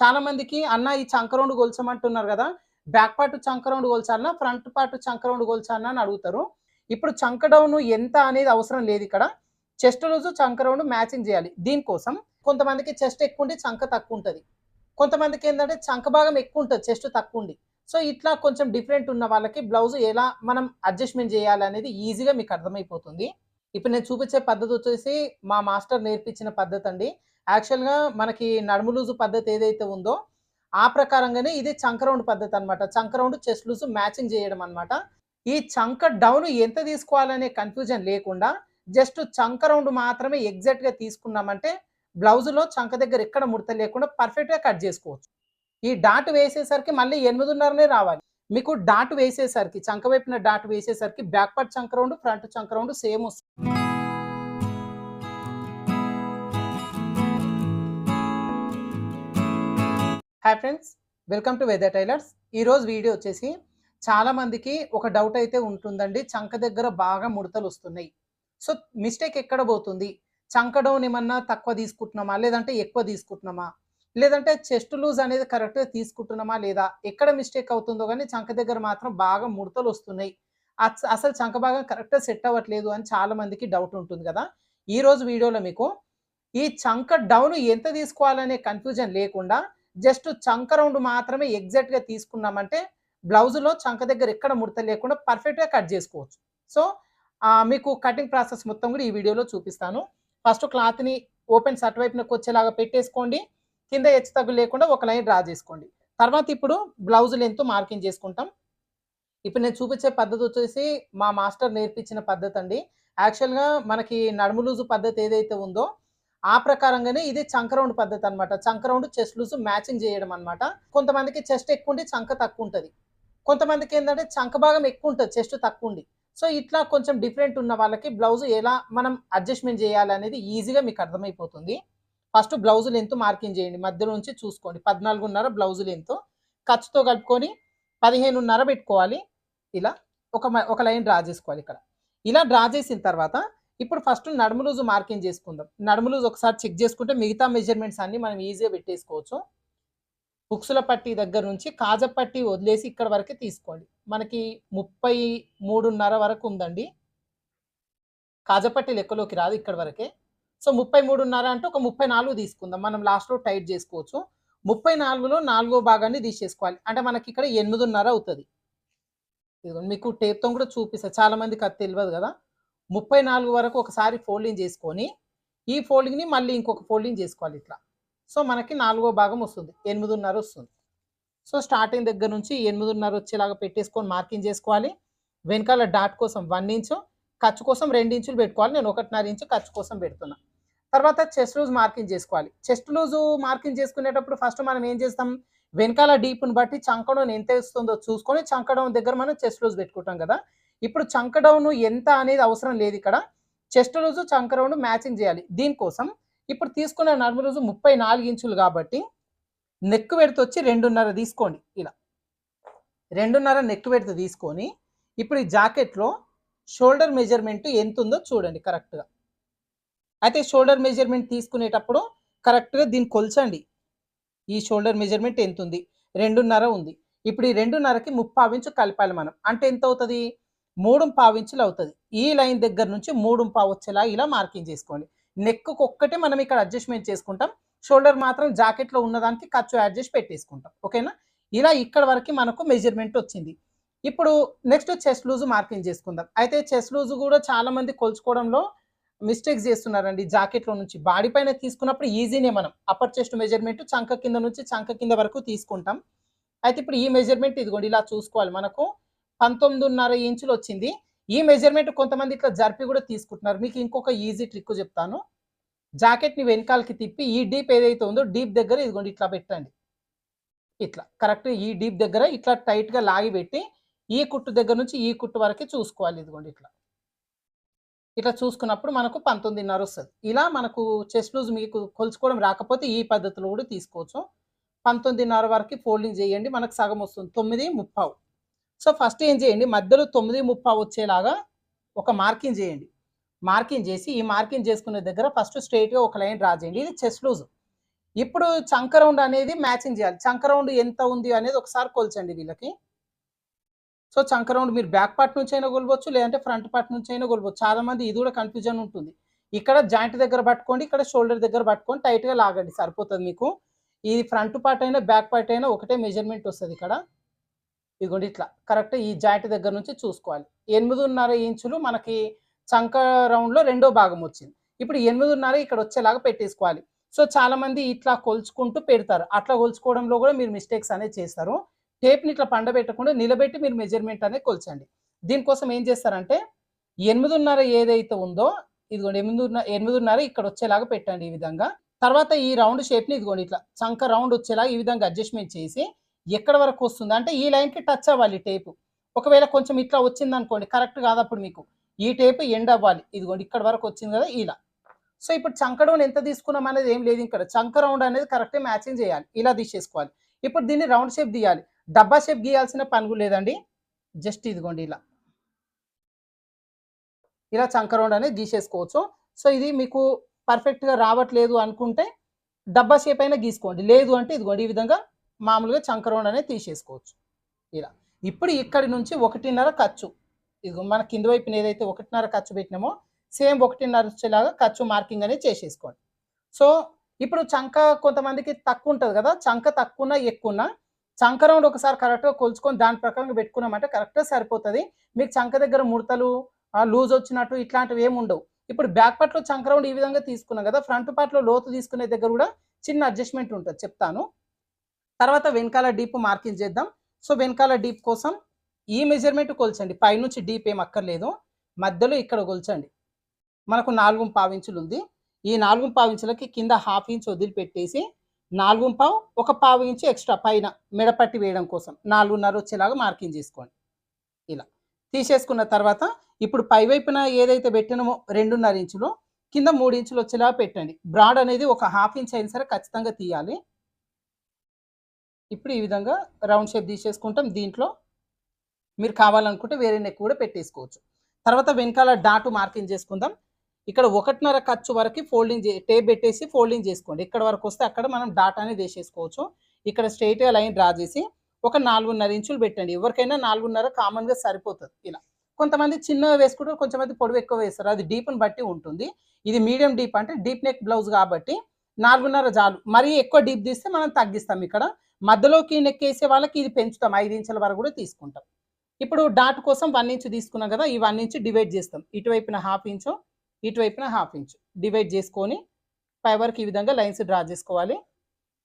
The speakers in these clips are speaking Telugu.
చాలా మందికి అన్న ఈ చంక రౌండ్ గొల్చమంటున్నారు కదా బ్యాక్ పార్ట్ చంక రౌండ్ ఫ్రంట్ పార్ట్ చంక రౌండ్ అని అడుగుతారు. ఇప్పుడు చంక డౌన్ ఎంత అనేది అవసరం లేదు ఇక్కడ. చెస్ట్ రోజు చంక రౌండ్ మ్యాచింగ్ చేయాలి. దీనికోసం కొంతమందికి చెస్ట్ ఎక్కువ ఉండి చంక తక్కువ ఉంటుంది. కొంతమందికి ఏంటంటే చంక భాగం ఎక్కువ ఉంటుంది చెస్ట్ తక్కువ ఉండి. సో ఇట్లా కొంచెం డిఫరెంట్ ఉన్న వాళ్ళకి బ్లౌజ్ ఎలా మనం అడ్జస్ట్మెంట్ చేయాలి అనేది ఈజీగా మీకు అర్థమైపోతుంది. ఇప్పుడు నేను చూపించే పద్ధతి వచ్చేసి మా మాస్టర్ నేర్పించిన పద్ధతి అండి. యాక్చువల్గా మనకి నడుము లూజు పద్ధతి ఏదైతే ఉందో ఆ ప్రకారంగానే ఇది చంక రౌండ్ పద్ధతి అనమాట చంక రౌండ్ చెస్ట్ లూజ్ మ్యాచింగ్ చేయడం అనమాట ఈ చంక డౌన్ ఎంత తీసుకోవాలనే కన్ఫ్యూజన్ లేకుండా జస్ట్ చంక రౌండ్ మాత్రమే ఎగ్జాక్ట్గా తీసుకున్నామంటే బ్లౌజ్లో చంక దగ్గర ఎక్కడ ముడత లేకుండా పర్ఫెక్ట్గా కట్ చేసుకోవచ్చు. ఈ డాట్ వేసేసరికి మళ్ళీ ఎనిమిదిన్నరనే రావాలి. మీకు డాట్ వేసేసరికి చంక వైపున డాట్ వేసేసరికి బ్యాక్ పార్ట్ చంక రౌండ్ ఫ్రంట్ చంక రౌండ్ సేమ్ వస్తుంది. Hi friends welcome to weather tailors ఈరోజు వీడియో వచ్చేసి చాలామందికి ఒక డౌట్ అయితే ఉంటుందండి. చంక దగ్గర బాగా ముడతలు వస్తున్నాయి. సో మిస్టేక్ ఎక్కడ పోతుంది? చంక డౌన్ ఏమన్నా తక్కువ తీసుకుంటున్నామా? లేదంటే ఎక్కువ తీసుకుంటున్నామా? లేదంటే చెస్ట్ లూజ్ అనేది కరెక్ట్గా తీసుకుంటున్నామా లేదా? ఎక్కడ మిస్టేక్ అవుతుందో కానీ చంక దగ్గర మాత్రం బాగా ముడతలు వస్తున్నాయి. అసలు చంక భాగం కరెక్ట్గా సెట్ అవ్వట్లేదు అని చాలామందికి డౌట్ ఉంటుంది కదా. ఈరోజు వీడియోలో మీకు ఈ చంక డౌన్ ఎంత తీసుకోవాలనే కన్ఫ్యూజన్ లేకుండా జస్ట్ చంక రౌండ్ మాత్రమే ఎగ్జాక్ట్గా తీసుకున్నామంటే బ్లౌజ్లో చంక దగ్గర ఎక్కడ ముడత లేకుండా పర్ఫెక్ట్గా కట్ చేసుకోవచ్చు. సో మీకు కటింగ్ ప్రాసెస్ మొత్తం కూడా ఈ వీడియోలో చూపిస్తాను. ఫస్ట్ క్లాత్ని ఓపెన్ సర్ట్ వైపునకు వచ్చేలాగా పెట్టేసుకోండి. కింద హెచ్చు తగ్గు లేకుండా ఒక లైన్ డ్రా చేసుకోండి. తర్వాత ఇప్పుడు బ్లౌజ్ లెంత్ మార్కింగ్ చేసుకుంటాం. ఇప్పుడు నేను చూపించే పద్ధతి వచ్చేసి మా మాస్టర్ నేర్పించిన పద్ధతి అండి. యాక్చువల్గా మనకి నడుము లూజు పద్ధతి ఏదైతే ఉందో ఆ ప్రకారంగానే ఇది చంక రౌండ్ పద్ధతి అనమాట చంక రౌండ్ చెస్ట్ లూజ్ మ్యాచింగ్ చేయడం అనమాట కొంతమందికి చెస్ట్ ఎక్కువ ఉండి చంక తక్కువ ఉంటుంది. కొంతమందికి ఏంటంటే చంక భాగం ఎక్కువ ఉంటుంది చెస్ట్ తక్కువ ఉండి. సో ఇట్లా కొంచెం డిఫరెంట్ ఉన్న వాళ్ళకి బ్లౌజ్ ఎలా మనం అడ్జస్ట్మెంట్ చేయాలి అనేది ఈజీగా మీకు అర్థమైపోతుంది. ఫస్ట్ బ్లౌజ్ లెంత్ మార్కింగ్ చేయండి. మధ్యలో నుంచి చూసుకోండి. పద్నాలుగున్నర బ్లౌజ్ లెంత్. ఖర్చుతో కలుపుకొని పదిహేనున్నర పెట్టుకోవాలి. ఇలా ఒక ఒక లైన్ డ్రా చేసుకోవాలి ఇక్కడ. ఇలా డ్రా చేసిన తర్వాత ఇప్పుడు ఫస్ట్ నడుము లూజు మార్కింగ్ చేసుకుందాం. నడుము లూజు ఒకసారి చెక్ చేసుకుంటే మిగతా మెజర్మెంట్స్ అన్ని మనం ఈజీగా పెట్టేసుకోవచ్చు. బుక్సుల పట్టి దగ్గర నుంచి కాజ పట్టి వదిలేసి ఇక్కడ వరకే తీసుకోండి. మనకి ముప్పై మూడున్నర వరకు ఉందండి. కాజపట్టి లెక్కలోకి రాదు ఇక్కడ వరకే. సో ముప్పై మూడున్నర అంటే ఒక ముప్పై నాలుగు తీసుకుందాం. మనం లాస్ట్లో టైట్ చేసుకోవచ్చు. ముప్పై నాలుగులో నాలుగో భాగాన్ని తీసేసుకోవాలి. అంటే మనకి ఇక్కడ ఎనిమిదిన్నర అవుతుంది. మీకు టేప్తో కూడా చూపిస్తారు చాలామందికి అది తెలియదు కదా. ముప్పై నాలుగు వరకు ఒకసారి ఫోల్డింగ్ చేసుకొని ఈ ఫోల్డింగ్ని మళ్ళీ ఇంకొక ఫోల్డింగ్ చేసుకోవాలి ఇట్లా. సో మనకి నాలుగో భాగం వస్తుంది. ఎనిమిదిన్నర వస్తుంది. సో స్టార్టింగ్ దగ్గర నుంచి ఎనిమిదిన్నర వచ్చేలాగా పెట్టేసుకొని మార్కింగ్ చేసుకోవాలి. వెనకాల డాట్ కోసం వన్ ఇంచు ఖర్చు కోసం రెండు ఇంచులు పెట్టుకోవాలి. నేను ఒకటిన్నర ఇంచు ఖర్చు కోసం పెడుతున్నా. తర్వాత చెస్ట్ లూజ్ మార్కింగ్ చేసుకోవాలి. చెస్ట్ లూజ్ మార్కింగ్ చేసుకునేటప్పుడు ఫస్ట్ మనం ఏం చేస్తాం? వెనకాల డీప్ని బట్టి చంకడం ఎంత వస్తుందో చూసుకొని చంకడం దగ్గర మనం చెస్ట్ లూజ్ పెట్టుకుంటాం కదా. ఇప్పుడు చంకడౌన్ ఎంత అనేది అవసరం లేదు ఇక్కడ. చెస్ట్ రోజు చంక రౌండ్ మ్యాచింగ్ చేయాలి. దీనికోసం ఇప్పుడు తీసుకున్న నడుము రోజు ముప్పై నాలుగు ఇంచులు కాబట్టి నెక్ పెడితే వచ్చి రెండున్నర తీసుకోండి. ఇలా రెండున్నర నెక్ పెడితే తీసుకొని ఇప్పుడు ఈ జాకెట్లో షోల్డర్ మెజర్మెంట్ ఎంత ఉందో చూడండి కరెక్ట్గా. అయితే షోల్డర్ మెజర్మెంట్ తీసుకునేటప్పుడు కరెక్ట్గా దీన్ని కొల్చండి. ఈ షోల్డర్ మెజర్మెంట్ ఎంత ఉంది? రెండున్నర ఉంది. ఇప్పుడు ఈ రెండున్నరకి ముప్పావించు కలపాలి మనం. అంటే ఎంత అవుతుంది? మూడు పావు ఇంచులు అవుతుంది. ఈ లైన్ దగ్గర నుంచి మూడు పావు వచ్చేలా ఇలా మార్కింగ్ చేసుకోండి. నెక్కు ఒక్కటే మనం ఇక్కడ అడ్జస్ట్మెంట్ చేసుకుంటాం. షోల్డర్ మాత్రం జాకెట్లో ఉన్నదానికి ఖర్చు అడ్జస్ట్ పెట్టేసుకుంటాం. ఓకేనా? ఇలా ఇక్కడ వరకు మనకు మెజర్మెంట్ వచ్చింది. ఇప్పుడు నెక్స్ట్ చెస్ట్ లూజ్ మార్కింగ్ చేసుకుందాం. అయితే చెస్ట్ లూజ్ కూడా చాలా మంది కొలుచుకోవడంలో మిస్టేక్స్ చేస్తున్నారండి. జాకెట్లో నుంచి బాడీ పైన తీసుకున్నప్పుడు ఈజీనే మనం. అప్పర్ చెస్ట్ మెజర్మెంట్ చంక కింద నుంచి చంక కింద వరకు తీసుకుంటాం. అయితే ఇప్పుడు ఈ మెజర్మెంట్ ఇదిగోండి ఇలా చూసుకోవాలి. మనకు పంతొమ్మిదిన్నర ఇంచులు వచ్చింది. ఈ మెజర్మెంట్ కొంతమంది ఇట్లా జరిపి కూడా తీసుకుంటున్నారు. మీకు ఇంకొక ఈజీ ట్రిక్ చెప్తాను. జాకెట్ని వెనకాలకి తిప్పి ఈ డీప్ ఏదైతే ఉందో డీప్ దగ్గర ఇదిగోండి ఇట్లా పెట్టండి. ఇట్లా కరెక్ట్ ఈ డీప్ దగ్గర ఇట్లా టైట్గా లాగి పెట్టి ఈ కుట్టు దగ్గర నుంచి ఈ కుట్టు వరకు చూసుకోవాలి ఇదిగోండి ఇట్లా. ఇట్లా చూసుకున్నప్పుడు మనకు పంతొమ్మిదిన్నర వస్తుంది. ఇలా మనకు చెస్ట్ లూజ్ మీకు కొలుచుకోవడం రాకపోతే ఈ పద్ధతిలో కూడా తీసుకోవచ్చు. పంతొమ్మిదిన్నర వరకు ఫోల్డింగ్ చేయండి. మనకు సగం వస్తుంది. తొమ్మిది ముప్పావు. సో ఫస్ట్ ఏం చేయండి? మధ్యలో తొమ్మిది ముప్పై వచ్చేలాగా ఒక మార్కింగ్ చేయండి. మార్కింగ్ చేసి ఈ మార్కింగ్ చేసుకునే దగ్గర ఫస్ట్ స్ట్రైట్గా ఒక లైన్ డ్రా చేయండి. ఇది చెస్ లూజ్. ఇప్పుడు చంక రౌండ్ అనేది మ్యాచింగ్ చేయాలి. చంక రౌండ్ ఎంత ఉంది అనేది ఒకసారి కొల్చండి వీళ్ళకి. సో చంక రౌండ్ మీరు బ్యాక్ పార్ట్ నుంచి అయినా కొలవచ్చు లేదంటే ఫ్రంట్ పార్ట్ నుంచి అయినా కొలవచ్చు. చాలా మంది ఇది కూడా కన్ఫ్యూజన్ ఉంటుంది. ఇక్కడ జాయింట్ దగ్గర పట్టుకోండి ఇక్కడ షోల్డర్ దగ్గర పట్టుకొని టైట్గా లాగండి. సరిపోతుంది మీకు. ఇది ఫ్రంట్ పార్ట్ అయినా బ్యాక్ పార్ట్ అయినా ఒకటే మెజర్మెంట్ వస్తుంది ఇక్కడ. ఇదిగోండి ఇట్లా. కరెక్ట్ ఈ జాయింట్ దగ్గర నుంచి చూసుకోవాలి. ఎనిమిదిన్నర ఇంచులు మనకి చంక రౌండ్లో రెండో భాగం వచ్చింది. ఇప్పుడు ఎనిమిదిన్నర ఇక్కడ వచ్చేలాగా పెట్టేసుకోవాలి. సో చాలా మంది ఇట్లా కొలుచుకుంటూ పెడతారు. అట్లా కొలుచుకోవడంలో కూడా మీరు మిస్టేక్స్ అనేది చేస్తారు. టేప్ని ఇట్లా పండబెట్టకుండా నిలబెట్టి మీరు మెజర్మెంట్ అనేది కొల్చండి. దీనికోసం ఏం చేస్తారంటే ఎనిమిదిన్నర ఏదైతే ఉందో ఇదిగోండి ఎనిమిదిన్నర ఎనిమిదిన్నర ఇక్కడ వచ్చేలాగా పెట్టండి ఈ విధంగా. తర్వాత ఈ రౌండ్ షేప్ని ఇదిగోండి ఇట్లా చంక రౌండ్ వచ్చేలాగా ఈ విధంగా అడ్జస్ట్మెంట్ చేసి ఎక్కడ వరకు వస్తుంది? అంటే ఈ లైన్కి టచ్ అవ్వాలి టేపు. ఒకవేళ కొంచెం ఇట్లా వచ్చింది అనుకోండి కరెక్ట్ కాదు అప్పుడు మీకు. ఈ టేపు ఎండ్ అవ్వాలి. ఇదిగోండి ఇక్కడ వరకు వచ్చింది కదా ఇలా. సో ఇప్పుడు చంక రౌండ్ ఎంత తీసుకున్నాం అనేది ఏం లేదు ఇక్కడ. చంక రౌండ్ అనేది కరెక్ట్ మ్యాచింగ్ చేయాలి. ఇలా తీసేసుకోవాలి. ఇప్పుడు దీన్ని రౌండ్ షేప్ తీయాలి. డబ్బా షేప్ గీయాల్సిన పనులు లేదండి. జస్ట్ ఇదిగోండి ఇలా. ఇలా చంక రౌండ్ అనేది గీసేసుకోవచ్చు. సో ఇది మీకు పర్ఫెక్ట్గా రావట్లేదు అనుకుంటే డబ్బా షేప్ అయినా గీసుకోండి. లేదు అంటే ఇదిగోండి ఈ విధంగా మామూలుగా చంక రౌండ్ అనేది తీసేసుకోవచ్చు. ఇలా. ఇప్పుడు ఇక్కడి నుంచి ఒకటిన్నర ఖర్చు. ఇది మన కింద వైపున ఏదైతే ఒకటిన్నర ఖర్చు పెట్టినామో సేమ్ ఒకటిన్నర వచ్చేలాగా ఖర్చు మార్కింగ్ అనేది చేసేసుకోండి. సో ఇప్పుడు చంక కొంతమందికి తక్కువ ఉంటుంది కదా చంక తక్కువ ఎక్కువ చంక రౌండ్ ఒకసారి కరెక్ట్గా కొలుచుకొని దాని ప్రకారంగా పెట్టుకున్నామంటే కరెక్ట్గా సరిపోతుంది. మీకు చంక దగ్గర ముడతలు లూజ్ వచ్చినట్టు ఇట్లాంటివి ఏమి ఉండవు. ఇప్పుడు బ్యాక్ పార్ట్లో చంక రౌండ్ ఈ విధంగా తీసుకున్నాం కదా ఫ్రంట్ పార్ట్లో లోతు తీసుకునే దగ్గర కూడా చిన్న అడ్జస్ట్మెంట్ ఉంటుంది చెప్తాను. తర్వాత వెనకాల డీప్ మార్కింగ్ చేద్దాం. సో వెనకాల డీప్ కోసం ఈ మెజర్మెంట్ కొల్చండి. పైనుంచి డీప్ ఏం అక్కర్లేదు. మధ్యలో ఇక్కడ కొల్చండి. మనకు నాలుగు పావించులు ఉంది. ఈ నాలుగు పావించులకి కింద హాఫ్ ఇంచ్ వదిలిపెట్టేసి నాలుగు పావు ఒక పావు ఇంచు ఎక్స్ట్రా పైన మెడపట్టి వేయడం కోసం నాలుగున్నర వచ్చేలాగా మార్కింగ్ చేసుకోండి. ఇలా తీసేసుకున్న తర్వాత ఇప్పుడు పై వైపున ఏదైతే పెట్టినామో రెండున్నర ఇంచులో కింద మూడు ఇంచులు వచ్చేలాగా పెట్టండి. బ్రాడ్ అనేది ఒక హాఫ్ ఇంచ్ అయిన సరే ఖచ్చితంగా తీయాలి. ఇప్పుడు ఈ విధంగా రౌండ్ షేప్ తీసేసుకుంటాం. దీంట్లో మీరు కావాలనుకుంటే వేరే నెక్ కూడా పెట్టేసుకోవచ్చు. తర్వాత వెనకాల డాటు మార్కింగ్ చేసుకుందాం. ఇక్కడ ఒకటిన్నర ఖర్చు వరకు ఫోల్డింగ్ టేప్ పెట్టేసి ఫోల్డింగ్ చేసుకోండి. ఇక్కడ వరకు వస్తే అక్కడ మనం డాట్ అనేది వేసేసుకోవచ్చు. ఇక్కడ స్ట్రైట్గా లైన్ డ్రా చేసి ఒక నాలుగున్నర ఇంచులు పెట్టండి. ఎవరికైనా నాలుగున్నర కామన్గా సరిపోతుంది ఇలా. కొంతమంది చిన్నగా వేసుకుంటారు కొంతమంది పొడవు ఎక్కువ వేస్తారు. అది డీప్ని బట్టి ఉంటుంది. ఇది మీడియం డీప్ అంటే డీప్ నెక్ బ్లౌజ్ కాబట్టి నాలుగున్నర చాలు. మరీ ఎక్కువ డీప్ తీస్తే మనం తగ్గిస్తాం. ఇక్కడ మధ్యలోకి నెక్కేసే వాళ్ళకి ఇది పెంచుతాం ఐదు ఇంచుల వరకు కూడా తీసుకుంటాం. ఇప్పుడు డాట్ కోసం వన్ ఇంచ్ తీసుకున్నాం కదా ఈ వన్ ఇంచ్ డివైడ్ చేస్తాం. ఇటువైపున హాఫ్ ఇంచు ఇటువైపున హాఫ్ ఇంచ్. డివైడ్ చేసుకొని పై వరకు ఈ విధంగా లైన్స్ డ్రా చేసుకోవాలి.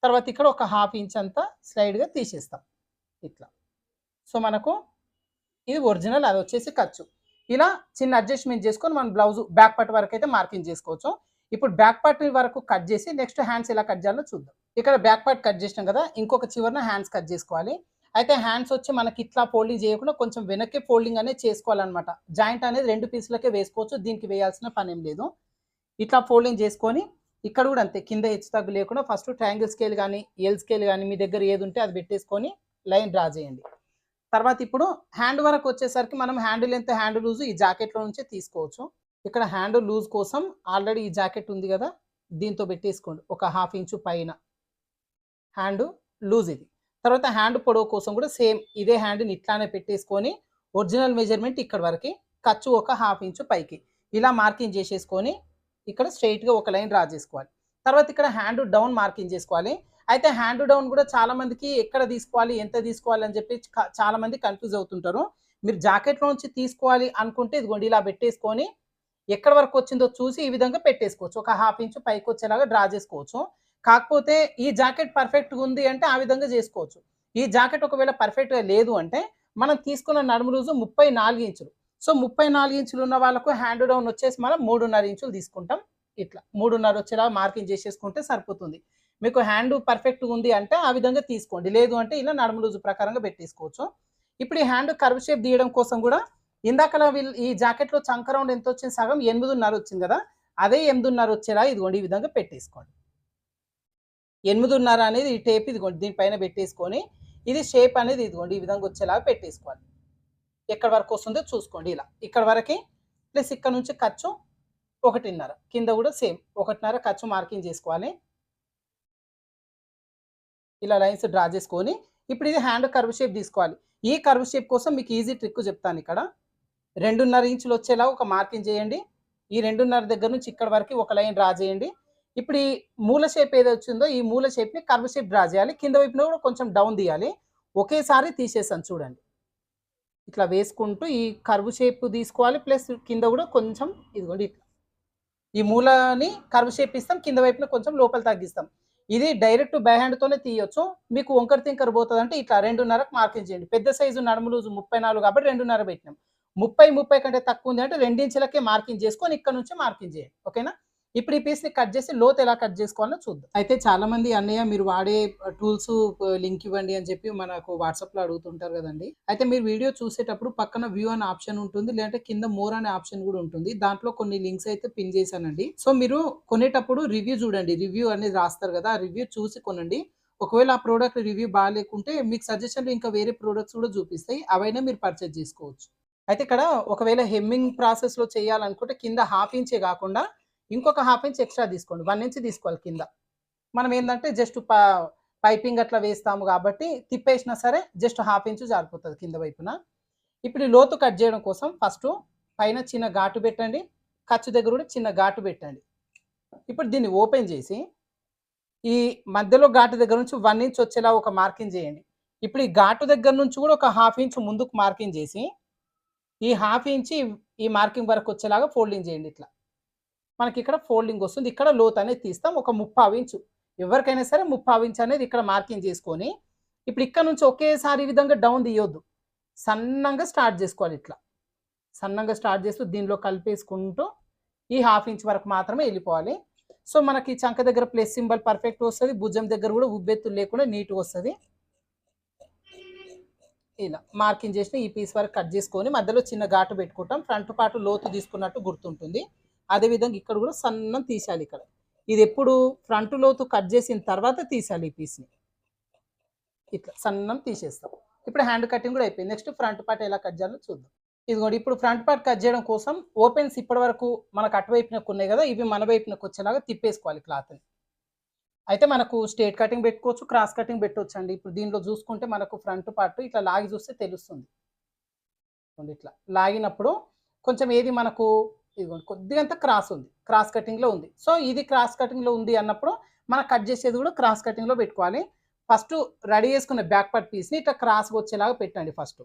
తర్వాత ఇక్కడ ఒక హాఫ్ ఇంచ్ అంతా స్లైడ్గా తీసేస్తాం. ఇట్లా. సో మనకు ఇది ఒరిజినల్ అది వచ్చేసి ఖర్చు. ఇలా చిన్న అడ్జస్ట్మెంట్ చేసుకొని మనం బ్లౌజ్ బ్యాక్ పార్ట్ వరకు అయితే మార్కింగ్ చేసుకోవచ్చు. ఇప్పుడు బ్యాక్ పార్ట్ వరకు కట్ చేసి నెక్స్ట్ హ్యాండ్స్ ఎలా కట్ చేయాలో చూద్దాం. ఇక్కడ బ్యాక్ పార్ట్ కట్ చేసినాం కదా ఇంకొక చివరన హ్యాండ్స్ కట్ చేసుకోవాలి. అయితే హ్యాండ్స్ వచ్చి మనకి ఇట్లా ఫోల్డింగ్ చేయకుండా కొంచెం వెనక్కి ఫోల్డింగ్ అనేది చేసుకోవాలన్నమాట. జాయింట్ అనేది రెండు పీసులకే వేసుకోవచ్చు దీనికి వేయాల్సిన పని ఏం లేదు. ఇట్లా ఫోల్డింగ్ చేసుకొని ఇక్కడ కూడా అంతే కింద హెచ్చు తగ్గు లేకుండా ఫస్ట్ ట్రయాంగిల్ స్కేల్ కానీ ఎల్ స్కేల్ కానీ మీ దగ్గర ఏది ఉంటే అది పెట్టేసుకొని లైన్ డ్రా చేయండి. తర్వాత ఇప్పుడు హ్యాండ్ వరకు వచ్చేసరికి మనం హ్యాండ్ లెంత్ హ్యాండ్ లూజ్ ఈ జాకెట్లో నుంచే తీసుకోవచ్చు. ఇక్కడ హ్యాండ్ లూజ్ కోసం ఆల్రెడీ ఈ జాకెట్ ఉంది కదా దీంతో పెట్టేసుకోండి. ఒక హాఫ్ ఇంచు పైన. హ్యాండ్ లూజ్ ఇది. తర్వాత హ్యాండ్ పొడవు కోసం కూడా సేమ్ ఇదే హ్యాండ్ని ఇట్లానే పెట్టేసుకొని ఒరిజినల్ మెజర్మెంట్ ఇక్కడ వరకు ఖర్చు ఒక హాఫ్ ఇంచు పైకి. ఇలా మార్కింగ్ చేసేసుకొని ఇక్కడ స్ట్రైట్గా ఒక లైన్ డ్రా చేసుకోవాలి. తర్వాత ఇక్కడ హ్యాండ్ డౌన్ మార్కింగ్ చేసుకోవాలి. అయితే హ్యాండ్ డౌన్ కూడా చాలామందికి ఎక్కడ తీసుకోవాలి ఎంత తీసుకోవాలి అని చెప్పి చాలామంది చాలా మంది కన్ఫ్యూజ్ అవుతుంటారు. మీరు జాకెట్లో నుంచి తీసుకోవాలి అనుకుంటే ఇదిగోండి ఇలా పెట్టేసుకొని ఎక్కడ వరకు వచ్చిందో చూసి ఈ విధంగా పెట్టేసుకోవచ్చు. ఒక హాఫ్ ఇంచు పైకి వచ్చేలాగా డ్రా చేసుకోవచ్చు. కాకపోతే ఈ జాకెట్ పర్ఫెక్ట్గా ఉంది అంటే ఆ విధంగా చేసుకోవచ్చు. ఈ జాకెట్ ఒకవేళ పర్ఫెక్ట్గా లేదు అంటే మనం తీసుకున్న నడుము రోజు ముప్పై నాలుగు ఇంచులు. సో ముప్పై నాలుగు ఇంచులు ఉన్న వాళ్ళకు హ్యాండ్ డౌన్ వచ్చేసి మనం మూడున్నర ఇంచులు తీసుకుంటాం. ఇట్లా మూడున్నర వచ్చేలా మార్కింగ్ చేసేసుకుంటే సరిపోతుంది. మీకు హ్యాండ్ పర్ఫెక్ట్గా ఉంది అంటే ఆ విధంగా తీసుకోండి. లేదు అంటే ఇలా నడుము లూజు ప్రకారంగా పెట్టేసుకోవచ్చు. ఇప్పుడు ఈ హ్యాండ్ కర్వ్ షేప్ తీయడం కోసం కూడా ఇందాక వీళ్ళు ఈ జాకెట్లో చంక రౌండ్ ఎంత వచ్చింది సగం? ఎనిమిదిన్నర వచ్చింది కదా? అదే ఎనిమిదిన్నర వచ్చేలా ఇదిగోండి ఈ విధంగా పెట్టేసుకోండి. ఎనిమిదిన్నర అనేది ఈ టేప్ ఇదిగోండి దీనిపైన పెట్టేసుకొని ఇది షేప్ అనేది ఇదిగోండి ఈ విధంగా వచ్చేలాగా పెట్టేసుకోవాలి. ఎక్కడి వరకు వస్తుందో చూసుకోండి ఇలా. ఇక్కడ వరకు ప్లస్ ఇక్కడ నుంచి ఖర్చు ఒకటిన్నర కింద కూడా సేమ్ ఒకటిన్నర ఖర్చు మార్కింగ్ చేసుకోవాలి. ఇలా లైన్స్ డ్రా చేసుకొని ఇప్పుడు ఇది హ్యాండ్ కర్వ్ షేప్ తీసుకోవాలి. ఈ కర్వ్ షేప్ కోసం మీకు ఈజీ ట్రిక్ చెప్తాను ఇక్కడ. రెండున్నర ఇంచులు వచ్చేలా ఒక మార్కింగ్ చేయండి. ఈ రెండున్నర దగ్గర నుంచి ఇక్కడ వరకు ఒక లైన్ డ్రా చేయండి. ఇప్పుడు ఈ మూల షేప్ ఏదో వచ్చిందో ఈ మూల షేప్ని కర్వ్ షేప్ డ్రా చేయాలి. కింద వైపున కూడా కొంచెం డౌన్ తీయాలి. ఒకేసారి తీసేసాను చూడండి. ఇట్లా వేసుకుంటూ ఈ కర్వ్ షేప్ తీసుకోవాలి. ప్లస్ కింద కూడా కొంచెం ఇదిగోండి ఇట్లా. ఈ మూలని కర్వ్ షేప్ ఇస్తాం. కింద వైపున కొంచెం లోపల తగ్గిస్తాం. ఇది డైరెక్ట్ బై హ్యాండ్తోనే తీయొచ్చు. మీకు వంకర తింకర పోతుంది అంటే ఇట్లా రెండున్నరకు మార్కింగ్ చేయండి. పెద్ద సైజు నడుము లూజు ముప్పై నాలుగు కాబట్టి రెండున్నర పెట్టినాం. ముప్పై ముప్పై కంటే తక్కువ ఉంది అంటే రెండించులకే మార్కింగ్ చేసుకొని ఇక్కడ నుంచి మార్కింగ్ చేయండి. ఓకేనా ఇప్పుడు ఈ పీస్ని కట్ చేసి లోత్ ఎలా కట్ చేసుకోవాలో చూద్దాం. అయితే చాలా మంది అన్నయ్య మీరు వాడే టూల్స్ లింక్ ఇవ్వండి అని చెప్పి మనకు వాట్సాప్లో అడుగుతుంటారు కదండి. అయితే మీరు వీడియో చూసేటప్పుడు పక్కన వ్యూ అనే ఆప్షన్ ఉంటుంది లేదంటే కింద మోర్ అనే ఆప్షన్ కూడా ఉంటుంది. దాంట్లో కొన్ని లింక్స్ అయితే పిన్ చేశానండి. సో మీరు కొనేటప్పుడు రివ్యూ చూడండి. రివ్యూ అనేది రాస్తారు కదా ఆ రివ్యూ చూసి కొనండి. ఒకవేళ ఆ ప్రోడక్ట్ రివ్యూ బాగాలేకుంటే మీకు సజెషన్లు ఇంకా వేరే ప్రోడక్ట్స్ కూడా చూపిస్తాయి. అవైనా మీరు పర్చేజ్ చేసుకోవచ్చు. అయితే ఇక్కడ ఒకవేళ హెమ్మింగ్ ప్రాసెస్లో చేయాలనుకుంటే కింద హాఫ్ ఇంచే కాకుండా ఇంకొక హాఫ్ ఇంచ్ ఎక్స్ట్రా తీసుకోండి. వన్ ఇంచ్ తీసుకోవాలి కింద. మనం ఏంటంటే జస్ట్ పైపింగ్ అట్లా వేస్తాము కాబట్టి తిప్పేసినా సరే జస్ట్ హాఫ్ ఇంచ్ జారిపోతుంది కింద వైపున. ఇప్పుడు ఈ లోతు కట్ చేయడం కోసం ఫస్ట్ పైన చిన్న ఘాటు పెట్టండి. ఖర్చు దగ్గర కూడా చిన్న ఘాటు పెట్టండి. ఇప్పుడు దీన్ని ఓపెన్ చేసి ఈ మధ్యలో ఘాటు దగ్గర నుంచి వన్ ఇంచ్ వచ్చేలా ఒక మార్కింగ్ చేయండి. ఇప్పుడు ఈ ఘాటు దగ్గర నుంచి కూడా ఒక హాఫ్ ఇంచ్ ముందుకు మార్కింగ్ చేసి ఈ హాఫ్ ఇంచ్ ఈ మార్కింగ్ వరకు వచ్చేలాగా ఫోల్డింగ్ చేయండి ఇట్లా. మనకి ఇక్కడ ఫోల్డింగ్ వస్తుంది. ఇక్కడ లోత్ అనేది తీస్తాం. ఒక ముప్పావు ఇంచు. ఎవరికైనా సరే ముప్పావు ఇంచు అనేది ఇక్కడ మార్కింగ్ చేసుకొని ఇప్పుడు ఇక్కడ నుంచి ఒకేసారి విధంగా డౌన్ తీయొద్దు. సన్నంగా స్టార్ట్ చేసుకోవాలి ఇట్లా. సన్నంగా స్టార్ట్ చేస్తూ దీనిలో కలిపేసుకుంటూ ఈ హాఫ్ ఇంచ్ వరకు మాత్రమే వెళ్ళిపోవాలి. సో మనకి చంక దగ్గర ప్లస్ సింబల్ పర్ఫెక్ట్ వస్తుంది. భుజం దగ్గర కూడా ఉబ్బెత్తు లేకుండా నీట్గా వస్తుంది. ఇలా మార్కింగ్ చేసిన ఈ పీస్ వరకు కట్ చేసుకొని మధ్యలో చిన్న ఘాటు పెట్టుకుంటాం. ఫ్రంట్ పాటు లోతు తీసుకున్నట్టు గుర్తుంటుంది. అదేవిధంగా ఇక్కడ కూడా సన్నం తీసేయాలి ఇక్కడ. ఇది ఎప్పుడు ఫ్రంట్ లోతు కట్ చేసిన తర్వాత తీసాలి ఈ పీస్ని ఇట్లా సన్నం తీసేస్తాం. ఇప్పుడు హ్యాండ్ కటింగ్ కూడా అయిపోయింది. నెక్స్ట్ ఫ్రంట్ పార్ట్ ఎలా కట్ చేయాలో చూద్దాం. ఇదిగోండి ఇప్పుడు ఫ్రంట్ పార్ట్ కట్ చేయడం కోసం ఓపెన్స్ ఇప్పటి వరకు మనకు అటువైపునకు ఉన్నాయి కదా ఇవి మన వైపునకు వచ్చేలాగా తిప్పేసుకోవాలి క్లాత్ని అయితే మనకు స్ట్రేట్ కటింగ్ పెట్టుకోవచ్చు క్రాస్ కటింగ్ పెట్టవచ్చు అండి ఇప్పుడు దీనిలో చూసుకుంటే మనకు ఫ్రంట్ పార్ట్ ఇట్లా లాగి చూస్తే తెలుస్తుంది. ఇట్లా లాగినప్పుడు కొంచెం ఏది మనకు ఇదిగోండి కొద్దిగంత క్రాస్ ఉంది క్రాస్ కటింగ్లో ఉంది. సో ఇది క్రాస్ కటింగ్లో ఉంది అన్నప్పుడు మనం కట్ చేసేది కూడా క్రాస్ కటింగ్లో పెట్టుకోవాలి. ఫస్ట్ రెడీ చేసుకున్న బ్యాక్ పార్ట్ పీస్ని ఇట్లా క్రాస్గా వచ్చేలాగా పెట్టండి ఫస్ట్.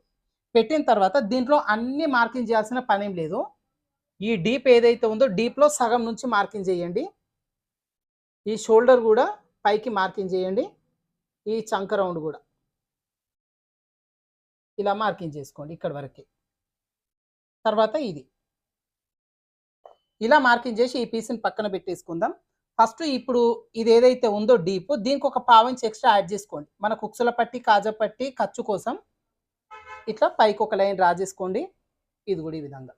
పెట్టిన తర్వాత దీంట్లో అన్ని మార్కింగ్ చేయాల్సిన పనేం లేదు. ఈ డీప్ ఏదైతే ఉందో డీప్లో సగం నుంచి మార్కింగ్ చేయండి. ఈ షోల్డర్ కూడా పైకి మార్కింగ్ చేయండి. ఈ చంక రౌండ్ కూడా. ఇలా మార్కింగ్ చేసుకోండి ఇక్కడ వరకు. తర్వాత ఇది. ఇలా మార్కింగ్ చేసి ఈ పీస్ని పక్కన పెట్టేసుకుందాం. ఫస్ట్ ఇప్పుడు ఇది ఏదైతే ఉందో డీప్ దీనికి ఒక పావించ్ ఎక్స్ట్రా యాడ్ చేసుకోండి. మన కుక్సుల పట్టి కాజా పట్టి ఖర్చు కోసం ఇట్లా పైకి ఒక లైన్ డ్రా చేసుకోండి. ఇది కూడా ఈ విధంగా.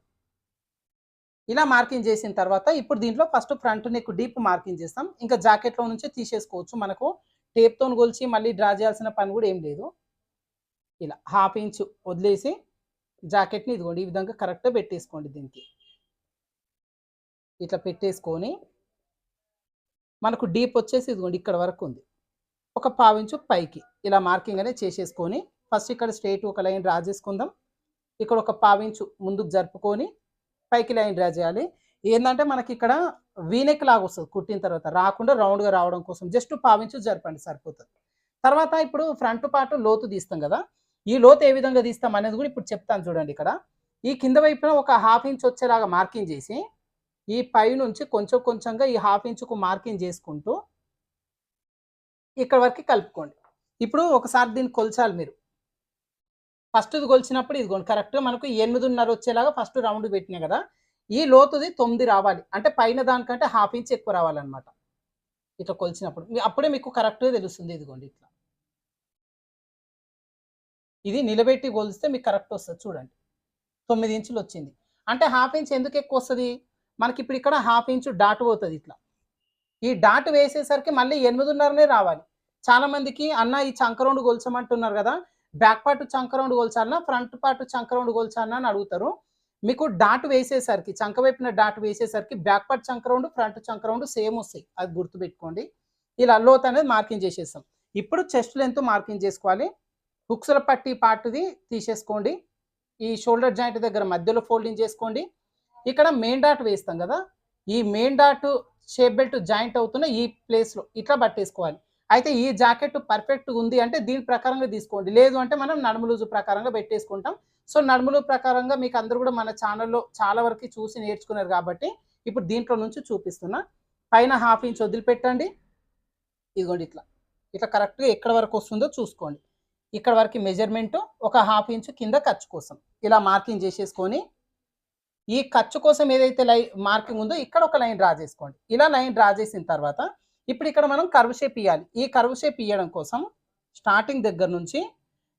ఇలా మార్కింగ్ చేసిన తర్వాత ఇప్పుడు దీంట్లో first front neck deep marking చేస్తాం. ఇంకా జాకెట్లో నుంచి తీసేసుకోవచ్చు. మనకు టేప్తో కొలిచి మళ్ళీ డ్రా చేయాల్సిన పని కూడా ఏం లేదు. ఇలా హాఫ్ ఇంచ్ వదిలేసి జాకెట్ని ఇదిగోండి ఈ విధంగా కరెక్ట్గా పెట్టేసుకోండి దీనికి. ఇట్లా పెట్టేసుకొని మనకు డీప్ వచ్చేసి ఇదిగోండి ఇక్కడ వరకు ఉంది. ఒక పావించు పైకి ఇలా మార్కింగ్ అనేది చేసేసుకొని ఫస్ట్ ఇక్కడ స్ట్రైట్ ఒక లైన్ డ్రా చేసుకుందాం. ఇక్కడ ఒక పావించు ముందుకు జరుపుకొని పైకి లైన్ డ్రా చేయాలి. ఏంటంటే మనకి ఇక్కడ వీనెక్ లాగా వస్తుంది కుట్టిన తర్వాత రాకుండా రౌండ్గా రావడం కోసం జస్ట్ పావించు జరపండి సరిపోతుంది. తర్వాత ఇప్పుడు ఫ్రంట్ పార్ట్ లోతు తీస్తాం కదా ఈ లోతు ఏ విధంగా తీస్తాం అనేది కూడా ఇప్పుడు చెప్తాను చూడండి ఇక్కడ. ఈ కింద వైపున ఒక హాఫ్ ఇంచ్ వచ్చేలాగా మార్కింగ్ చేసి ఈ పై నుంచి కొంచెం కొంచెంగా ఈ హాఫ్ ఇంచుకు మార్కింగ్ చేసుకుంటూ ఇక్కడ వరకు కలుపుకోండి. ఇప్పుడు ఒకసారి దీన్ని కొలిచాలి మీరు. ఫస్ట్ ఇది కొలిచినప్పుడు ఇదిగోండి కరెక్ట్గా మనకు ఎనిమిదిన్నర వచ్చేలాగా ఫస్ట్ రౌండ్ పెట్టినాయి కదా ఈ లోతుది తొమ్మిది రావాలి. అంటే పైన దానికంటే హాఫ్ ఇంచ్ ఎక్కువ రావాలన్నమాట. ఇట్లా కొలిచినప్పుడు. అప్పుడే మీకు కరెక్ట్గా తెలుస్తుంది ఇదిగోండి ఇట్లా. ఇది నిలబెట్టి కొలిస్తే మీకు కరెక్ట్ వస్తుంది చూడండి. తొమ్మిది ఇంచులు వచ్చింది. అంటే హాఫ్ ఇంచ్ ఎందుకు ఎక్కువ వస్తుంది? మనకి ఇప్పుడు ఇక్కడ హాఫ్ ఇంచు డాట్ పోతుంది ఇట్లా. ఈ డాట్ వేసేసరికి మళ్ళీ ఎనిమిదిన్నరనే రావాలి. చాలా మందికి అన్న ఈ చంకరౌండ్ కొల్చమంటున్నారు కదా బ్యాక్ పార్ట్ చంకరౌండ్ కొల్చాలన్నా ఫ్రంట్ పార్ట్ చంకరౌండ్ కొల్చాలన్నా అని అడుగుతారు. మీకు డాట్ వేసేసరికి చంక వైపున డాట్ వేసేసరికి బ్యాక్ పార్ట్ చంకరౌండ్ ఫ్రంట్ చంకరౌండ్ సేమ్ వస్తాయి. అది గుర్తుపెట్టుకోండి. ఇలా లోత్ అనేది మార్కింగ్ చేసేస్తాం. ఇప్పుడు చెస్ట్ లెంత్ మార్కింగ్ చేసుకోవాలి. హుక్స్ల పట్టి పార్ట్ది తీసేసుకోండి. ఈ షోల్డర్ జాయింట్ దగ్గర మధ్యలో ఫోల్డింగ్ చేసుకోండి. ఇక్కడ మెయిన్ డాట్ వేస్తాం కదా. ఈ main dot shape belt joint అవుతున్న ఈ ప్లేస్లో ఇట్లా పట్టేసుకోవాలి. అయితే ఈ జాకెట్ పర్ఫెక్ట్గా ఉంది అంటే దీని ప్రకారంగా తీసుకోండి. లేదు అంటే మనం నడుము లూజు ప్రకారంగా పెట్టేసుకుంటాం. సో నడుములు ప్రకారంగా మీకు అందరూ కూడా మన ఛానల్లో చాలా వరకు చూసి నేర్చుకున్నారు కాబట్టి ఇప్పుడు దీంట్లో నుంచి చూపిస్తున్నా. పైన హాఫ్ ఇంచ్ వదిలిపెట్టండి. ఇదిగోండి ఇట్లా. ఇట్లా కరెక్ట్గా ఎక్కడ వరకు వస్తుందో చూసుకోండి. ఇక్కడ వరకు మెజర్మెంట్ ఒక హాఫ్ ఇంచ్ కింద ఖర్చు కోసం. ఇలా మార్కింగ్ చేసేసుకొని ఈ ఖర్చు కోసం ఏదైతే లై మార్కింగ్ ఉందో ఇక్కడ ఒక లైన్ డ్రా చేసుకోండి. ఇలా లైన్ డ్రా చేసిన తర్వాత ఇప్పుడు ఇక్కడ మనం కర్వ్ షేప్ ఇవ్వాలి ఈ కర్వ్ షేప్ ఇవ్వడం కోసం స్టార్టింగ్ దగ్గర నుంచి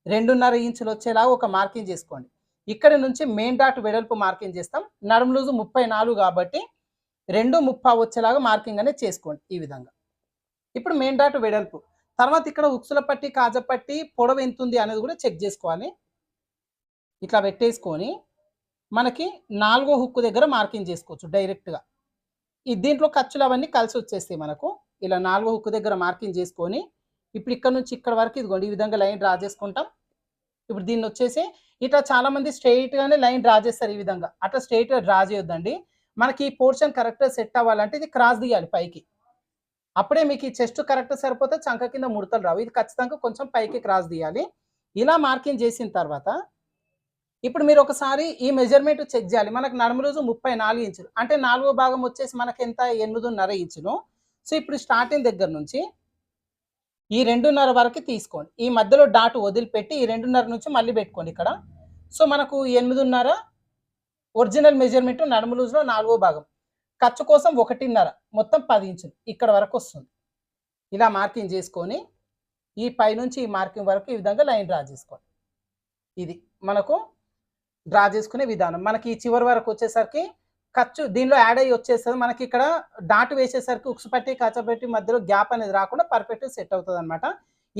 రెండున్నర ఇంచులు వచ్చేలాగా ఒక మార్కింగ్ చేసుకోండి. ఇక్కడ నుంచి మెయిన్ డాట్ వెడల్పు మార్కింగ్ చేస్తాం. నడుము లూజు ముప్పై నాలుగు కాబట్టి రెండు ముప్పా వచ్చేలాగా మార్కింగ్ అనేది చేసుకోండి ఈ విధంగా. ఇప్పుడు మెయిన్ డాట్ వెడల్పు. తర్వాత ఇక్కడ ఉక్సుల పట్టి కాజపట్టి పొడవు ఎంత ఉంది అనేది కూడా చెక్ చేసుకోవాలి. ఇట్లా పెట్టేసుకొని మనకి నాలుగో హుక్కు దగ్గర మార్కింగ్ చేసుకోవచ్చు డైరెక్ట్గా ఈ దీంట్లో ఖర్చులు అవన్నీ కలిసి వచ్చేస్తాయి మనకు. ఇలా నాలుగో హుక్కు దగ్గర మార్కింగ్ చేసుకొని ఇప్పుడు ఇక్కడ నుంచి ఇక్కడ వరకు ఇదిగోండి ఈ విధంగా లైన్ డ్రా చేసుకుంటాం. ఇప్పుడు దీన్ని వచ్చేసి ఇట్లా చాలామంది స్ట్రైట్గానే గానే లైన్ డ్రా చేస్తారు ఈ విధంగా. అట్లా స్ట్రైట్గా డ్రా చేయొద్దండి. మనకి ఈ పోర్షన్ కరెక్ట్గా సెట్ అవ్వాలంటే ఇది క్రాస్ తీయాలి పైకి. అప్పుడే మీకు ఈ చెస్ట్ కరెక్ట్ సరిపోతే చంక కింద ముడతలు రావు. ఇది ఖచ్చితంగా కొంచెం పైకి క్రాస్ తీయాలి ఇలా మార్కింగ్ చేసిన తర్వాత ఇప్పుడు మీరు ఒకసారి ఈ మెజర్మెంట్ చెక్ చేయాలి. మనకు నడుము రోజు ముప్పై నాలుగు ఇంచులు. అంటే నాలుగో భాగం వచ్చేసి మనకి ఎంత? ఎనిమిదిన్నర ఇంచులు. సో ఇప్పుడు స్టార్టింగ్ దగ్గర నుంచి ఈ రెండున్నర వరకు తీసుకోండి. ఈ మధ్యలో డాట్ వదిలిపెట్టి ఈ రెండున్నర నుంచి మళ్ళీ పెట్టుకోండి ఇక్కడ. సో మనకు ఎనిమిదిన్నర ఒరిజినల్ మెజర్మెంట్ నడుము లూజ్లో నాలుగో భాగం. ఖర్చు కోసం ఒకటిన్నర మొత్తం పది ఇంచులు ఇక్కడ వరకు వస్తుంది. ఇలా మార్కింగ్ చేసుకొని ఈ పైనుంచి ఈ మార్కింగ్ వరకు ఈ విధంగా లైన్ డ్రా చేసుకోండి. ఇది మనకు డ్రా చేసుకునే విధానం. మనకి చివరి వరకు వచ్చేసరికి ఖర్చు దీనిలో యాడ్ అయ్యి వచ్చేస్తుంది మనకి ఇక్కడ డాట్ వేసేసరికి ఉక్సు పట్టి కచ్చపెట్టి మధ్యలో గ్యాప్ అనేది రాకుండా పర్ఫెక్ట్ సెట్ అవుతుంది అనమాట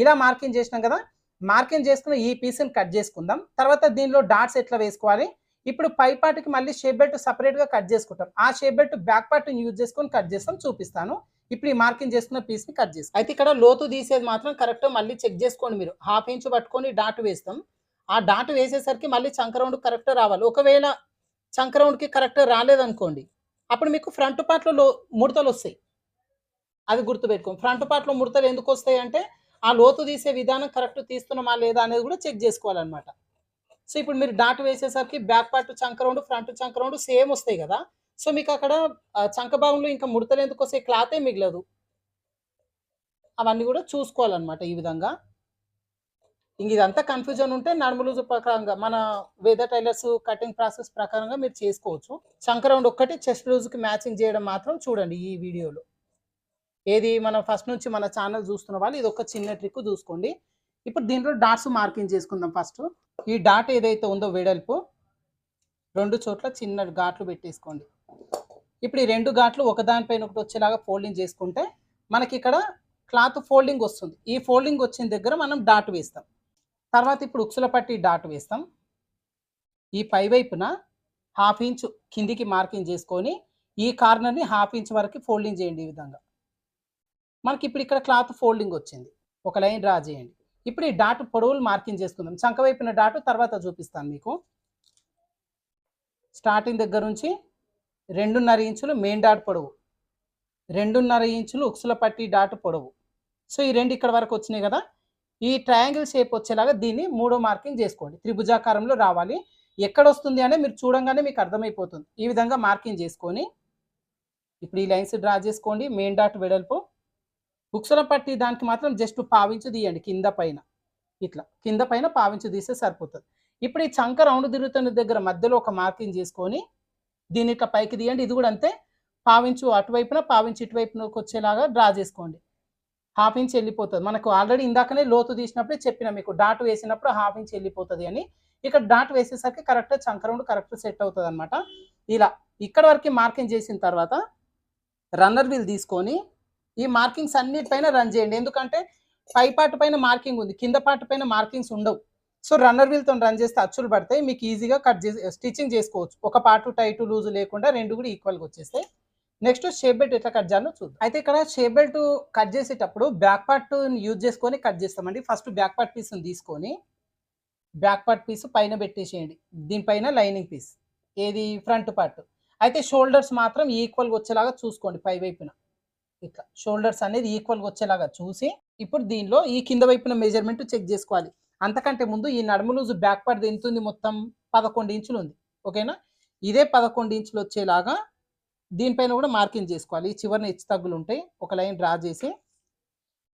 ఇలా మార్కింగ్ చేసినాం కదా మార్కింగ్ చేసుకున్న ఈ పీస్ని కట్ చేసుకుందాం. తర్వాత దీనిలో డాట్స్ ఎట్లా వేసుకోవాలి? ఇప్పుడు పై పార్ట్కి మళ్ళీ షేప్ బెల్ట్ సపరేట్గా కట్ చేసుకుంటాం. ఆ షేప్ బెల్ట్ బ్యాక్ పార్ట్ని యూజ్ చేసుకొని కట్ చేస్తాం చూపిస్తాను. ఇప్పుడు ఈ మార్కింగ్ చేసుకున్న పీస్ని కట్ చేస్తాం అయితే ఇక్కడ లోతు తీసేది మాత్రం కరెక్ట్ మళ్ళీ చెక్ చేసుకోండి మీరు. హాఫ్ ఇంచ్ పట్టుకొని డాట్ వేస్తాం. ఆ డాట్ వేసేసరికి మళ్ళీ చంక రౌండ్ కరెక్ట్ రావాలి. ఒకవేళ చంక రౌండ్కి కరెక్ట్ రాలేదనుకోండి అప్పుడు మీకు ఫ్రంట్ పార్ట్లో లో ముడతలు వస్తాయి. అది గుర్తుపెట్టుకోండి ఫ్రంట్ పార్ట్లో ముడతలు ఎందుకు వస్తాయి అంటే ఆ లోతు తీసే విధానం కరెక్ట్ తీస్తున్నామా లేదా అనేది కూడా చెక్ చేసుకోవాలన్నమాట. సో ఇప్పుడు మీరు డాట్ వేసేసరికి బ్యాక్ పార్ట్ చంక రౌండ్ ఫ్రంట్ చంక రౌండ్ సేమ్ వస్తాయి కదా. సో మీకు అక్కడ ఆ, చంక భాగంలో ఇంకా ముడతలు ఎందుకు వస్తాయి? క్లాతే మిగలదు. అవన్నీ కూడా చూసుకోవాలన్నమాట ఈ విధంగా. ఇంక ఇదంతా కన్ఫ్యూజన్ ఉంటే నడుములు ప్రకారంగా మన వేద టైలర్స్ కటింగ్ ప్రాసెస్ ప్రకారంగా మీరు చేసుకోవచ్చు. చంకరౌండ్ ఒక్కటి చెస్ట్ లూజ్కి మ్యాచింగ్ చేయడం మాత్రం చూడండి ఈ వీడియోలో. ఏది మనం ఫస్ట్ నుంచి మన ఛానల్ చూస్తున్న వాళ్ళు ఇది ఒక చిన్న ట్రిక్ చూసుకోండి. ఇప్పుడు దీంట్లో డాట్స్ మార్కింగ్ చేసుకుందాం ఫస్ట్ ఈ డాట్ ఏదైతే ఉందో వెడల్పు రెండు చోట్ల చిన్న ఘాట్లు పెట్టేసుకోండి. ఇప్పుడు ఈ రెండు ఘాట్లు ఒకదానిపైన ఒకటి వచ్చేలాగా ఫోల్డింగ్ చేసుకుంటే మనకి ఇక్కడ క్లాత్ ఫోల్డింగ్ వస్తుంది. ఈ ఫోల్డింగ్ వచ్చిన దగ్గర మనం డాట్ వేస్తాం. తర్వాత ఇప్పుడు ఉక్సుల పట్టి డాట్ వేస్తాం. ఈ పై వైపున హాఫ్ ఇంచ్ కిందికి మార్కింగ్ చేసుకొని ఈ కార్నర్ని హాఫ్ ఇంచ్ వరకు ఫోల్డింగ్ చేయండి ఈ విధంగా. మనకి ఇప్పుడు ఇక్కడ క్లాత్ ఫోల్డింగ్ వచ్చింది. ఒక లైన్ డ్రా చేయండి. ఇప్పుడు ఈ డాట్ పొడవులు మార్కింగ్ చేసుకుందాం. చంక వైపున డాట్ తర్వాత చూపిస్తాను మీకు. స్టార్టింగ్ దగ్గర నుంచి రెండున్నర ఇంచులు మెయిన్ డాట్ పొడవు రెండున్నర ఇంచులు ఉక్సుల పట్టి డాట్ పొడవు. సో ఈ రెండు ఇక్కడ వరకు వచ్చినాయి కదా. ఈ ట్రయాంగిల్ షేప్ వచ్చేలాగా దీన్ని మూడో మార్కింగ్ చేసుకోండి. త్రిభుజాకారంలో రావాలి. ఎక్కడ వస్తుంది అనే మీరు చూడంగానే మీకు అర్థమైపోతుంది. ఈ విధంగా మార్కింగ్ చేసుకొని ఇప్పుడు ఈ లైన్స్ డ్రా చేసుకోండి. మెయిన్ డాట్ వెడల్పు. బుక్స్ల పట్టి దానికి మాత్రం జస్ట్ పావించు తీయండి కింద పైన. ఇట్లా. కింద పైన పావించు తీస్తే సరిపోతుంది. ఇప్పుడు ఈ చంక రౌండ్ తిరుగుతున్న దగ్గర మధ్యలో ఒక మార్కింగ్ చేసుకొని దీన్ని ఇట్లా పైకి తీయండి. ఇది కూడా అంతే. పావించు అటువైపున పావించు ఇటువైపునకు వచ్చేలాగా డ్రా చేసుకోండి. హాఫ్ ఇంచ్ వెళ్ళిపోతుంది. మనకు ఆల్రెడీ ఇందాకనే లోతు తీసినప్పుడే చెప్పిన మీకు డాట్ వేసినప్పుడు హాఫ్ ఇంచ్ వెళ్ళిపోతుంది అని. ఇక్కడ డాట్ వేసేసరికి కరెక్ట్ చంక కరెక్ట్గా కరెక్ట్ సెట్ అవుతుంది అనమాట ఇలా ఇక్కడ వరకు మార్కింగ్ చేసిన తర్వాత రన్నర్ వీల్ తీసుకొని ఈ మార్కింగ్స్ అన్నిటిపైన రన్ చేయండి. ఎందుకంటే పై పార్ట్ పైన మార్కింగ్ ఉంది. కింద పార్ట్ పైన మార్కింగ్స్ ఉండవు. సో రన్నర్ వీల్తో రన్ చేస్తే అచ్చులు పడతాయి. మీకు ఈజీగా కట్ చేసి స్టిచ్చింగ్ చేసుకోవచ్చు. ఒక పార్ట్ టైట్ లూజ్ లేకుండా రెండు కూడా ఈక్వల్గా వచ్చేస్తాయి. నెక్స్ట్ షేప్ బెల్ట్ ఎట్లా కట్ చేయాలో చూద్దాం. అయితే ఇక్కడ షేప్ బెల్ట్ కట్ చేసేటప్పుడు బ్యాక్ పార్ట్ యూజ్ చేసుకొని కట్ చేస్తామండి. ఫస్ట్ బ్యాక్ పార్ట్ పీస్ తీసుకొని బ్యాక్ పార్ట్ పీస్ పైన పెట్టేసేయండి. దీనిపైన లైనింగ్ పీస్. ఏది? Front part. అయితే షోల్డర్స్ మాత్రం ఈక్వల్గా వచ్చేలాగా చూసుకోండి పై వైపున. ఇట్లా షోల్డర్స్ అనేది ఈక్వల్గా వచ్చేలాగా చూసి ఇప్పుడు దీనిలో ఈ కింద వైపున మెజర్మెంట్ చెక్ చేసుకోవాలి. అంతకంటే ముందు ఈ నడుము లూజు బ్యాక్ పార్ట్ ఎంత ఉంది? మొత్తం పదకొండు ఇంచులు ఉంది. ఓకేనా? ఇదే పదకొండు ఇంచులు వచ్చేలాగా దీనిపైన కూడా మార్కింగ్ చేసుకోవాలి. ఈ చివరిన హెచ్చు తగ్గులు ఉంటాయి. ఒక లైన్ డ్రా చేసి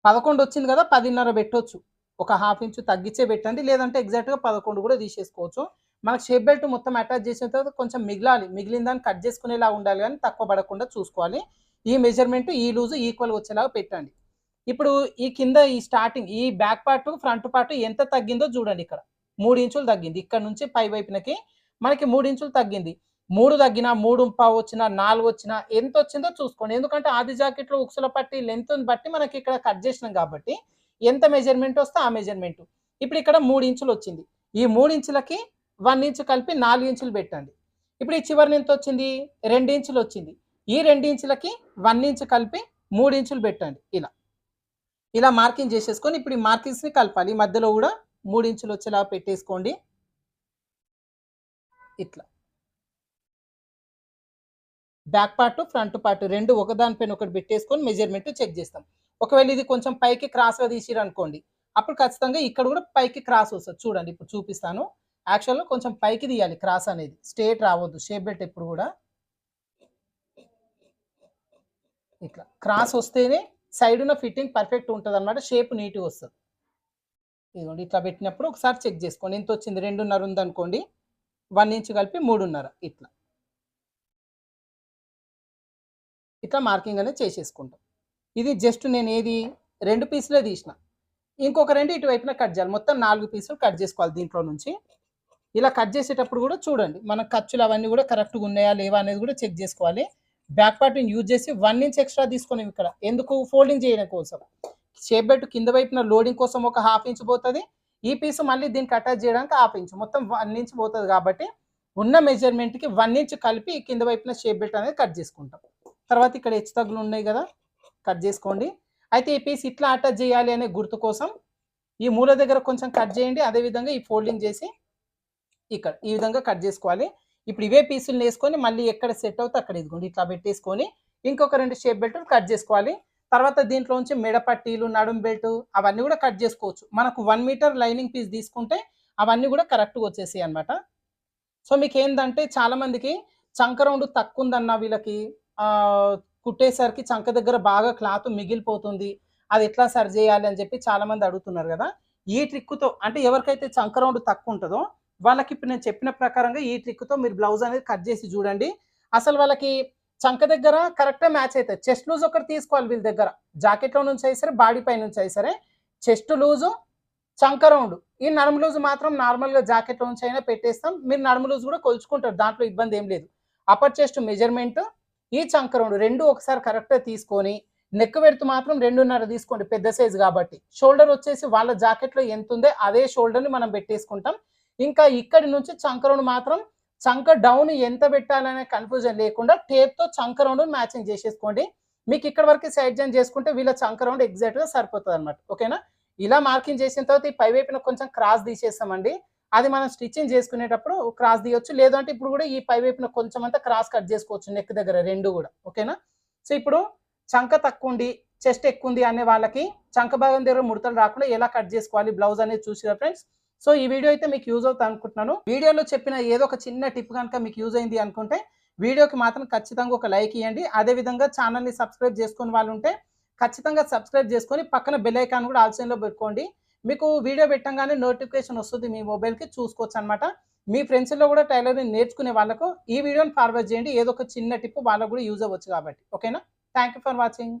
పదకొండు వచ్చింది కదా పదిన్నర పెట్టొచ్చు. ఒక హాఫ్ ఇంచు తగ్గించే పెట్టండి. లేదంటే ఎగ్జాక్ట్గా పదకొండు కూడా తీసేసుకోవచ్చు. మనకు షేప్ బెల్ట్ మొత్తం అటాచ్ చేసిన తర్వాత కొంచెం మిగిలాలి. మిగిలిన దాన్ని కట్ చేసుకునేలా ఉండాలి కానీ తక్కువ పడకుండా చూసుకోవాలి. ఈ మెజర్మెంట్ ఈ లూజు ఈక్వల్ వచ్చేలాగా పెట్టండి. ఇప్పుడు ఈ కింద ఈ స్టార్టింగ్ ఈ బ్యాక్ పార్ట్ ఫ్రంట్ పార్ట్ ఎంత తగ్గిందో చూడండి ఇక్కడ. మూడు ఇంచులు తగ్గింది. ఇక్కడ నుంచి పై వైపునకి మనకి మూడు ఇంచులు తగ్గింది. మూడు తగ్గినా మూడు పావు వచ్చిన నాలుగు వచ్చినా ఎంత వచ్చిందో చూసుకోండి. ఎందుకంటే ఆది జాకెట్లో ఉక్సుల పట్టి లెంత్ బట్టి మనకి ఇక్కడ కట్ చేసినాం కాబట్టి ఎంత మెజర్మెంట్ వస్తే ఆ మెజర్మెంట్ ఇప్పుడు ఇక్కడ మూడు ఇంచులు వచ్చింది. ఈ మూడు ఇంచులకి వన్ ఇంచు కలిపి నాలుగు ఇంచులు పెట్టండి. ఇప్పుడు ఈ చివరిని ఎంత వచ్చింది? రెండు ఇంచులు వచ్చింది. ఈ రెండు ఇంచులకి వన్ ఇంచు కలిపి మూడు ఇంచులు పెట్టండి. ఇలా. ఇలా మార్కింగ్ చేసేసుకొని ఇప్పుడు ఈ మార్కింగ్స్ని కలపాలి. మధ్యలో కూడా మూడు ఇంచులు వచ్చేలా పెట్టేసుకోండి. ఇట్లా. బ్యాక్ పార్ట్ ఫ్రంట్ పార్ట్ రెండు ఒకదానిపైన ఒకటి పెట్టేసుకొని మెజర్మెంట్ చెక్ చేస్తాం. ఒకవేళ ఇది కొంచెం పైకి క్రాస్గా తీసిరు అనుకోండి అప్పుడు ఖచ్చితంగా ఇక్కడ కూడా పైకి క్రాస్ వస్తుంది. చూడండి ఇప్పుడు చూపిస్తాను. యాక్చువల్గా కొంచెం పైకి తీయాలి క్రాస్ అనేది. స్ట్రేట్ రావద్దు షేప్ బెల్ట్ ఎప్పుడు కూడా. ఇట్లా క్రాస్ వస్తేనే సైడ్ ఉన్న ఫిట్టింగ్ పర్ఫెక్ట్ ఉంటుంది అనమాట షేప్ నీట్గా వస్తుంది. ఇదిగోండి ఇట్లా పెట్టినప్పుడు ఒకసారి చెక్ చేసుకోండి. ఎంత వచ్చింది? రెండున్నర ఉందనుకోండి వన్ ఇంచ్ కలిపి మూడున్నర ఇట్లా. ఇట్లా మార్కింగ్ అనేది చేసేసుకుంటాం. ఇది జస్ట్ నేను ఏది రెండు పీసులే తీసిన. ఇంకొక రెండు ఇటువైపున కట్ చేయాలి. మొత్తం నాలుగు పీసులు కట్ చేసుకోవాలి దీంట్లో నుంచి. ఇలా కట్ చేసేటప్పుడు కూడా చూడండి మన ఖర్చులు అవన్నీ కూడా కరెక్ట్గా ఉన్నాయా లేవా అనేది కూడా చెక్ చేసుకోవాలి. బ్యాక్ పార్ట్ని యూజ్ చేసి వన్ ఇంచ్ ఎక్స్ట్రా తీసుకొని ఇక్కడ. ఎందుకు? ఫోల్డింగ్ చేయడం కోసం. షేప్ బెట్ కింద వైపున లోడింగ్ కోసం ఒక హాఫ్ ఇంచ్ పోతుంది. ఈ పీస్ మళ్ళీ దీనికి అటాచ్ చేయడానికి హాఫ్ ఇంచ్ మొత్తం వన్ ఇంచ్ పోతుంది కాబట్టి ఉన్న మెజర్మెంట్కి వన్ ఇంచ్ కలిపి కింద వైపున షేప్ బెల్ట్ అనేది కట్ చేసుకుంటాం. తర్వాత ఇక్కడ హెచ్చు తగ్గులు ఉన్నాయి కదా కట్ చేసుకోండి. అయితే ఈ పీస్ ఇట్లా అటాచ్ చేయాలి అనే గుర్తు కోసం ఈ మూల దగ్గర కొంచెం కట్ చేయండి. అదేవిధంగా ఈ ఫోల్డింగ్ చేసి ఇక్కడ ఈ విధంగా కట్ చేసుకోవాలి. ఇప్పుడు ఇవే పీసులు వేసుకొని మళ్ళీ ఎక్కడ సెట్ అవుతే అక్కడ ఇదిగోండి ఇట్లా పెట్టేసుకొని ఇంకొక రెండు షేప్ బెల్ట్ కట్ చేసుకోవాలి. తర్వాత దీంట్లోంచి మెడపట్టీలు నడుం బెల్ట్ అవన్నీ కూడా కట్ చేసుకోవచ్చు. మనకు వన్ మీటర్ లైనింగ్ పీస్ తీసుకుంటే అవన్నీ కూడా కరెక్ట్గా వచ్చేసాయి అనమాట సో మీకు ఏంటంటే చాలామందికి చంకరౌండ్ తక్కువ ఉందన్న వీళ్ళకి కుట్టేసరికి చంక దగ్గర బాగా క్లాత్ మిగిలిపోతుంది. అది ఎట్లా సరి చేయాలి అని చెప్పి చాలా మంది అడుగుతున్నారు కదా. ఈ ట్రిక్తో అంటే ఎవరికైతే చంక రౌండ్ తక్కువ ఉంటుందో వాళ్ళకి ఇప్పుడు నేను చెప్పిన ప్రకారంగా ఈ ట్రిక్తో మీరు బ్లౌజ్ అనేది కట్ చేసి చూడండి. అసలు వాళ్ళకి చంక దగ్గర కరెక్ట్గా మ్యాచ్ అవుతుంది చెస్ట్ లూజ్ ఒకటి తీసుకోవాలి వీళ్ళ దగ్గర. జాకెట్లో నుంచి అయితే సరే బాడీ పై నుంచి అయితే సరే చెస్ట్ లూజు చంక రౌండ్. ఈ నడుము లూజ్ మాత్రం నార్మల్గా జాకెట్లో నుంచి అయినా పెట్టేస్తాం. మీరు నడుము లూజ్ కూడా కొలుచుకుంటారు. దాంట్లో ఇబ్బంది ఏం లేదు. అప్పర్ చెస్ట్ మెజర్మెంట్ ఈ చంక రెండు ఒకసారి కరెక్ట్గా తీసుకొని నెక్ పెడుతూ మాత్రం రెండున్నర తీసుకోండి పెద్ద సైజు కాబట్టి. షోల్డర్ వచ్చేసి వాళ్ళ జాకెట్లో ఎంత ఉందో అదే షోల్డర్ని మనం పెట్టేసుకుంటాం. ఇంకా ఇక్కడి నుంచి చంకరౌండ్ మాత్రం చంక డౌన్ ఎంత పెట్టాలనే కన్ఫ్యూజన్ లేకుండా టేప్తో చంక రౌండ్ మ్యాచింగ్ చేసేసుకోండి. మీకు ఇక్కడ వరకు సైడ్ జాయిన్ చేసుకుంటే వీళ్ళ చంక రౌండ్ ఎగ్జాక్ట్గా సరిపోతుంది అనమాట ఓకేనా ఇలా మార్కింగ్ చేసిన తర్వాత ఈ పై వైపున కొంచెం క్రాస్ తీసేస్తామండి అది మనం స్టిచ్చింగ్ చేసుకునేటప్పుడు క్రాస్ తీయొచ్చు. లేదంటే ఇప్పుడు కూడా ఈ పై వైపున కొంచెం అంతా క్రాస్ కట్ చేసుకోవచ్చు నెక్ దగ్గర రెండు కూడా. ఓకేనా? సో ఇప్పుడు చంక తక్కువ ఉంది చెస్ట్ ఎక్కువ ఉంది అనే వాళ్ళకి చంక భాగం దగ్గర ముడతలు రాకుండా ఎలా కట్ చేసుకోవాలి బ్లౌజ్ అనేది చూసిరా ఫ్రెండ్స్? సో ఈ వీడియో అయితే మీకు యూజ్ అవుతుంది అనుకుంటున్నాను. వీడియోలో చెప్పిన ఏదో ఒక చిన్న టిప్ కనుక మీకు యూజ్ అయింది అనుకుంటే వీడియోకి మాత్రం ఖచ్చితంగా ఒక లైక్ ఇవ్వండి అదేవిధంగా ఛానల్ని సబ్స్క్రైబ్ చేసుకుని వాళ్ళు ఉంటే ఖచ్చితంగా సబ్స్క్రైబ్ చేసుకొని పక్కన బెల్ ఐకాన్ కూడా ఆల్సైన్లో పెట్టుకోండి. మీకు వీడియో పెట్టంగానే నోటిఫికేషన్ వస్తుంది మీ మొబైల్కి చూసుకోవచ్చు అనమాట మీ ఫ్రెండ్స్లో కూడా టైలరింగ్ నేర్చుకునే వాళ్ళకు ఈ వీడియోని ఫార్వర్డ్ చేయండి. ఏదో ఒక చిన్న టిప్ వాళ్ళకు కూడా యూజ్ అవ్వచ్చు కాబట్టి. ఓకేనా? Thank you for watching.